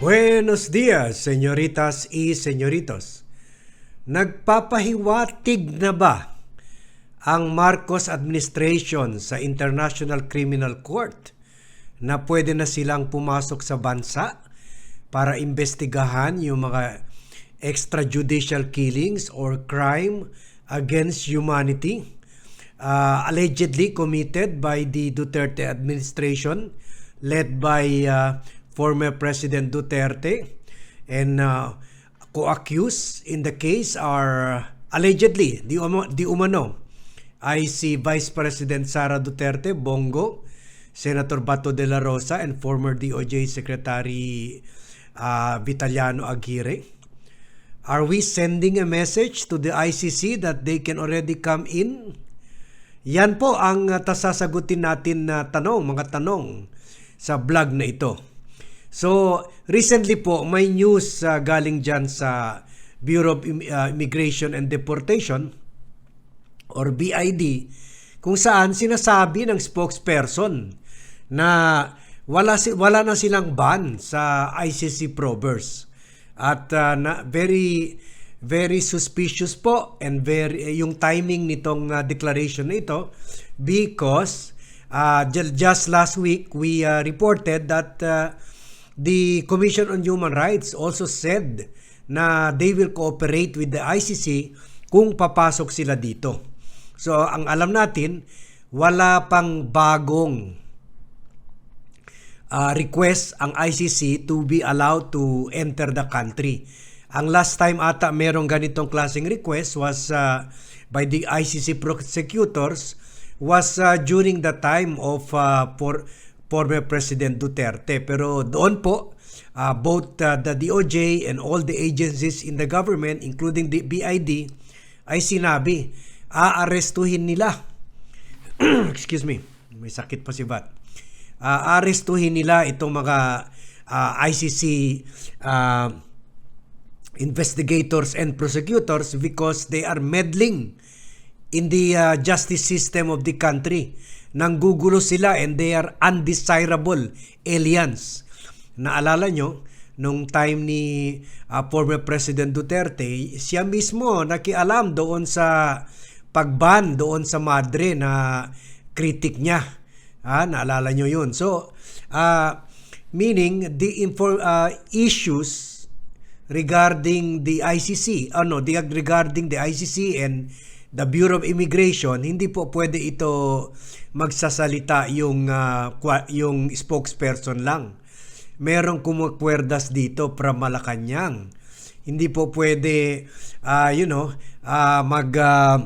Buenos dias, señoritas y señoritos. Nagpapahiwatig na ba ang Marcos administration sa International Criminal Court na pwede na silang pumasok sa bansa para investigahan yung mga extrajudicial killings or crime against humanity uh, allegedly committed by the Duterte administration led by uh, former President Duterte and uh, co-accused in the case are allegedly di, umo, di umano ay si Vice President Sara Duterte Bongo, Senator Bato de la Rosa and former DOJ Secretary uh, Vitaliano Aguirre. Are we sending a message to the ICC that they can already come in? Yan po ang uh, tasasagutin natin na tanong, mga tanong sa vlog na ito. So, recently po, may news uh, galing dyan sa Bureau of uh, Immigration and Deportation or BID kung saan sinasabi ng spokesperson na wala si wala na silang ban sa ICC probers. At uh, na, very very suspicious po and very eh, yung timing nitong uh, declaration na ito because uh, just last week we uh, reported that uh, The Commission on Human Rights also said na they will cooperate with the ICC kung papasok sila dito. So, ang alam natin, wala pang bagong uh, request ang ICC to be allowed to enter the country. Ang last time ata merong ganitong klaseng request was uh, by the ICC prosecutors was uh, during the time of uh, for former President Duterte. Pero doon po, uh, both uh, the DOJ and all the agencies in the government, including the BID, ay sinabi, aarestuhin nila. Excuse me, may sakit pa si Bat. Uh, aarestuhin nila itong mga uh, ICC uh, investigators and prosecutors because they are meddling in the uh, justice system of the country nanggugulo sila and they are undesirable aliens. Naalala nyo, nung time ni uh, former President Duterte, siya mismo nakialam doon sa pagban doon sa madre na kritik niya. Ah, naalala nyo yun. So, uh, meaning the info, uh, issues regarding the ICC, ano, the, regarding the ICC and the Bureau of Immigration, hindi po pwede ito magsasalita yung uh, yung spokesperson lang. Merong kumukwerdas dito from Malacanang. Hindi po pwede uh, you know, uh, mag uh,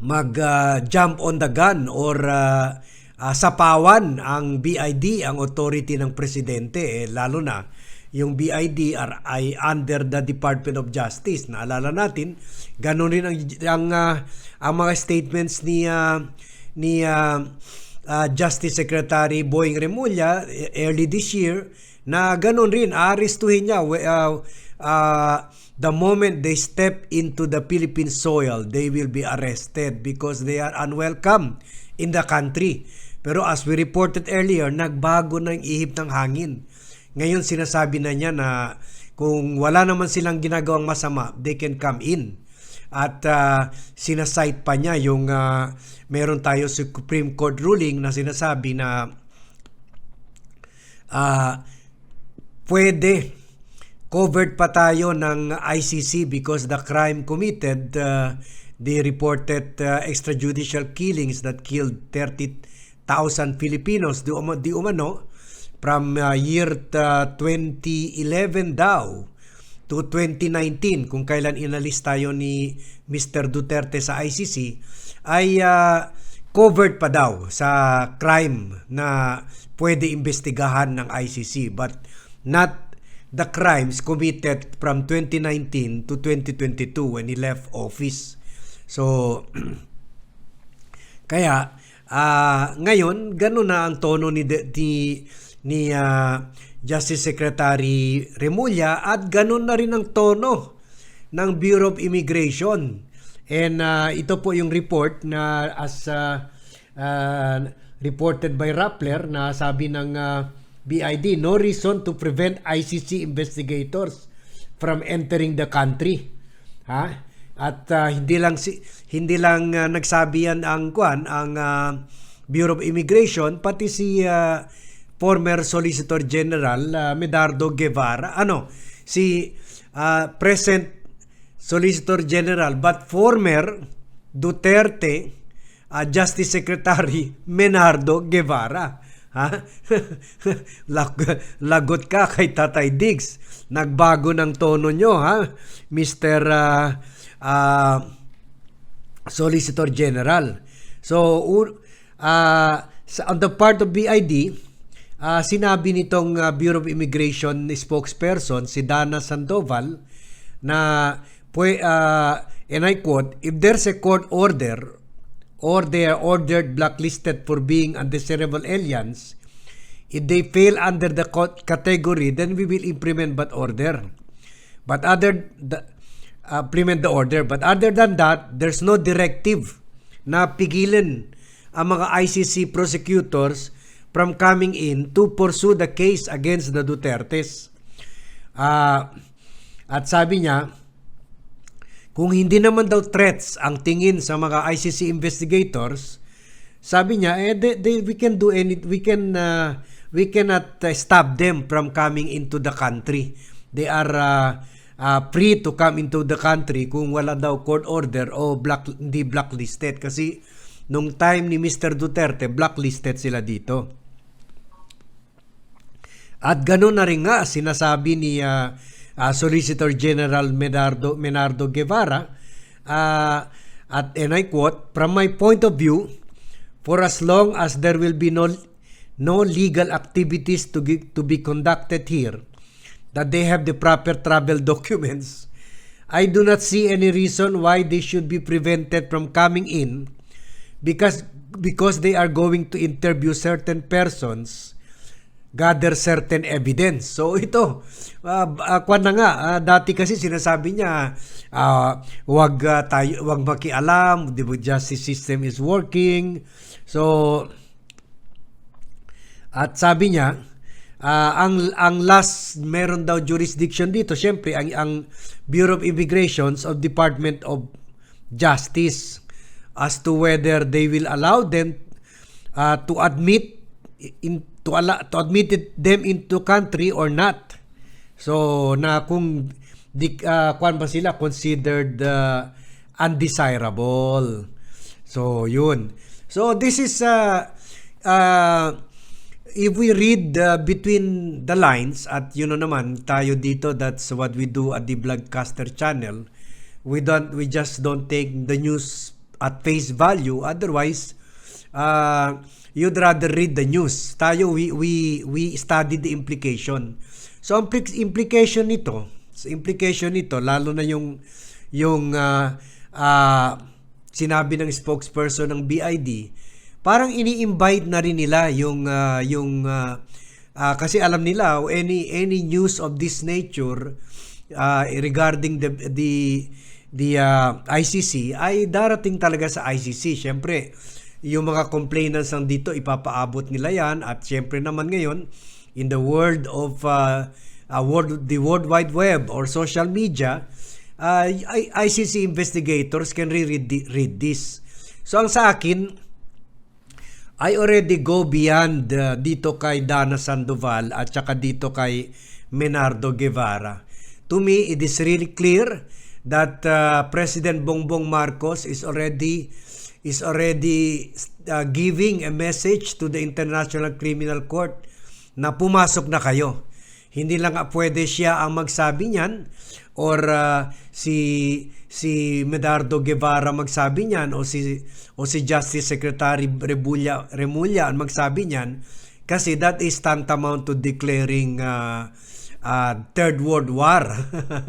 mag uh, jump on the gun or uh, uh, sapawan ang BID, ang authority ng presidente eh, lalo na yung BID ay under the Department of Justice. Naalala natin, ganun rin ang ang, uh, ang mga statements ni uh, ni uh, uh, Justice Secretary Boying Remulla early this year na ganun rin arestuhin niya uh, uh, the moment they step into the Philippine soil they will be arrested because they are unwelcome in the country. Pero as we reported earlier, nagbago na ng ihip ng hangin ngayon sinasabi na niya na kung wala naman silang ginagawang masama, they can come in. At uh, sinasite pa niya yung uh, meron tayo Supreme Court ruling na sinasabi na uh, pwede covered pa tayo ng ICC because the crime committed uh, the reported uh, extrajudicial killings that killed 30,000 Filipinos di, um, di umano from uh, year uh, 2011 daw to 2019 kung kailan inalis tayo ni Mr. Duterte sa ICC ay uh, covered pa daw sa crime na pwede imbestigahan ng ICC but not the crimes committed from 2019 to 2022 when he left office. So kaya uh, ngayon ganun na ang tono ni, ni ni uh, Justice Secretary Remulla at ganun na rin ang tono ng Bureau of Immigration. And uh, ito po yung report na as uh, uh, reported by Rappler na sabi ng uh, BID, no reason to prevent ICC investigators from entering the country. Ha? At ah, hindi lang si hindi lang ah, nagsabi yan ang kwan ang ah, Bureau of Immigration pati si ah, former Solicitor General ah, Medardo Guevara ano si ah, present Solicitor General but former Duterte ah, Justice Secretary Menardo Guevara. Ha? Lag- lagot ka kay Tatay Diggs. Nagbago ng tono nyo, ha? Mr. ah, ah, Solicitor General. So, sa, on the part of BID, ah, sinabi nitong ah, Bureau of Immigration spokesperson, si Dana Sandoval, na, pwe, ah, and I quote, if there's a court order or they are ordered blacklisted for being undesirable aliens, if they fail under the category, then we will implement that order. But other the, uh, implement the order. But other than that, there's no directive na pigilan ang mga ICC prosecutors from coming in to pursue the case against the Dutertes. Ah, at sabi niya, kung hindi naman daw threats ang tingin sa mga ICC investigators, sabi niya, eh, they, they- we can do any, we can, uh, we cannot uh, stop them from coming into the country. They are uh, uh, free to come into the country kung wala daw court order o black, hindi blacklisted. Kasi nung time ni Mr. Duterte, blacklisted sila dito. At gano'n na rin nga sinasabi ni ah, ah, Solicitor General Menardo, Menardo Guevara ah, at and I quote, From my point of view, for as long as there will be no, no legal activities to, gi- to be conducted here, that they have the proper travel documents, I do not see any reason why they should be prevented from coming in because because they are going to interview certain persons gather certain evidence. So ito, uh, uh, kwan na nga, ah, dati kasi sinasabi niya, ah, wag ah, tayo, wag makialam, the justice system is working. So, at sabi niya, ah, ang ang last meron daw jurisdiction dito, syempre ang ang Bureau of Immigrations of Department of Justice as to whether they will allow them uh, to admit in to allow, to admit it- them into country or not. So na kung di uh, kwan ba sila considered uh, undesirable. So yun. So this is uh, uh, if we read uh, between the lines at you know naman tayo dito that's what we do at the Vlogcaster channel we don't we just don't take the news at face value otherwise uh, you'd rather read the news. Tayo we we we study the implication. So ang pli- implication nito sa implication nito lalo na yung yung uh, uh, sinabi ng spokesperson ng BID parang ini-invite na rin nila yung ah, yung ah, ah, kasi alam nila any any news of this nature ah, regarding the the the ah, ICC ay darating talaga sa ICC syempre yung mga complainants ng dito ipapaabot nila yan at syempre naman ngayon in the world of ah, ah, world the world wide web or social media uh, ICC investigators can read, read this so ang sa akin I already go beyond uh, dito kay Dana Sandoval at saka dito kay Menardo Guevara. To me, it is really clear that uh, President Bongbong Marcos is already is already uh, giving a message to the International Criminal Court na pumasok na kayo. Hindi lang pwede siya ang magsabi niyan or uh, si si Medardo Guevara magsabi niyan o si o si Justice Secretary Remulla Remulla ang magsabi niyan kasi that is tantamount to declaring uh, uh, third world war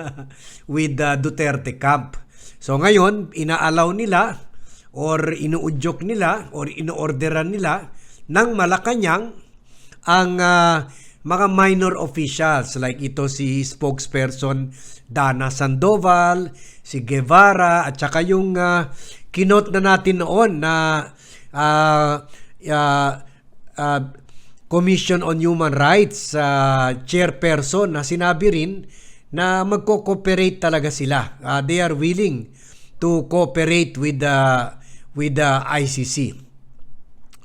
with the Duterte camp. So ngayon, inaalaw nila or inuudyok nila or inuorderan nila ng Malacanang ang ah, mga minor officials like ito si spokesperson Dana Sandoval, si Guevara at saka yung uh, kinot na natin noon na ah, ah, ah, Commission on Human Rights uh, chairperson na sinabi rin na magko-cooperate talaga sila. Uh, they are willing to cooperate with the with the ICC.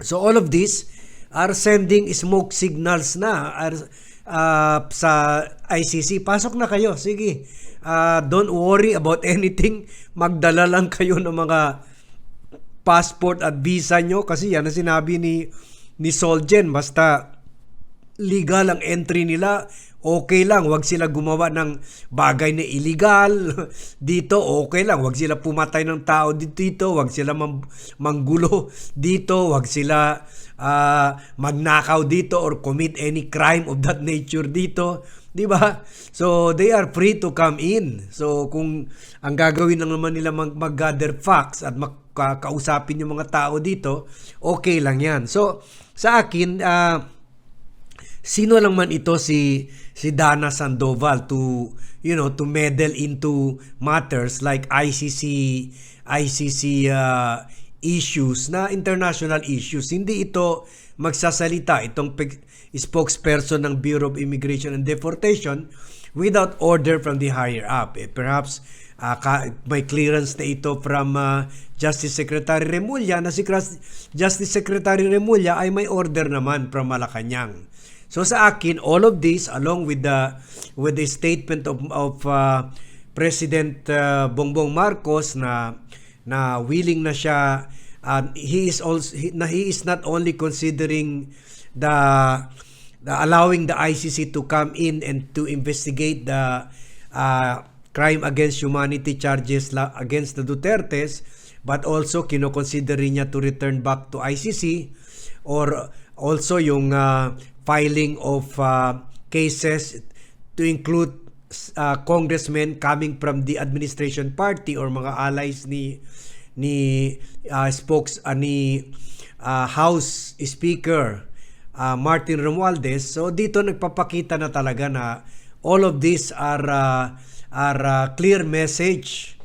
So all of this are sending smoke signals na are, uh, sa ICC. Pasok na kayo, sige. Uh, don't worry about anything. Magdala lang kayo ng mga passport at visa nyo kasi yan ang sinabi ni ni Solgen basta legal ang entry nila okay lang wag sila gumawa ng bagay na illegal. Dito okay lang. Wag sila pumatay ng tao dito. Wag sila mam- manggulo dito. Wag sila uh, magnakaw dito or commit any crime of that nature dito. Di ba? So they are free to come in. So kung ang gagawin lang naman nila mag- mag-gather facts at makakausapin yung mga tao dito okay lang yan. So sa akin uh, sino lang man ito si si Dana Sandoval to you know to meddle into matters like ICC ICC uh, issues na international issues. Hindi ito magsasalita itong pe- spokesperson ng Bureau of Immigration and Deportation without order from the higher up. Eh, perhaps uh, ka- may clearance na ito from uh, Justice Secretary Remulla na si Justice Secretary Remulla ay may order naman from Malacanang So sa akin, all of this along with the with the statement of of uh, President uh, Bongbong Marcos na na willing na siya uh, he is also na he is not only considering the, the allowing the ICC to come in and to investigate the uh, crime against humanity charges against the Dutertes but also kinoconsider niya to return back to ICC or also yung uh, filing of uh, cases to include uh, congressmen coming from the administration party or mga allies ni ni uh, spokes uh, ni uh, House Speaker uh, Martin Romualdez. So dito nagpapakita na talaga na all of these are uh, are uh, clear message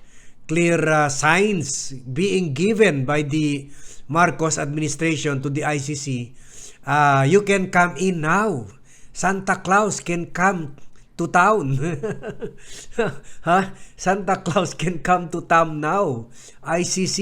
clear uh, signs being given by the Marcos administration to the ICC uh, you can come in now. Santa Claus can come to town. ha? Santa Claus can come to town now. ICC,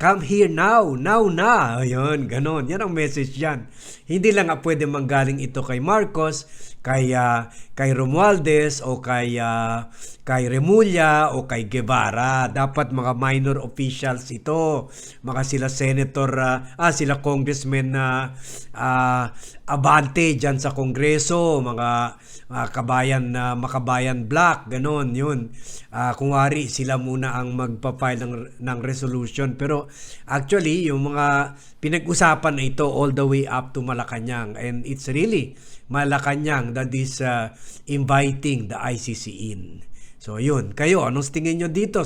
come here now. Now na. Ayun, ganon. Yan ang message yan. Hindi lang nga pwede manggaling ito kay Marcos, kay, uh, kay Romualdez, o kay, uh, kay Remulla, o kay Guevara. Dapat mga minor officials ito. Mga sila senator, uh, ah, sila congressmen na uh, abante dyan sa kongreso, mga uh, kabayan na uh, makabayan black, ganon, yun. Uh, kung wari, sila muna ang magpa-file ng, ng resolution. Pero actually, yung mga pinag-usapan na ito all the way up to Malacanang. And it's really Malacanang that is uh, inviting the ICC in. So yun, kayo, anong tingin nyo dito?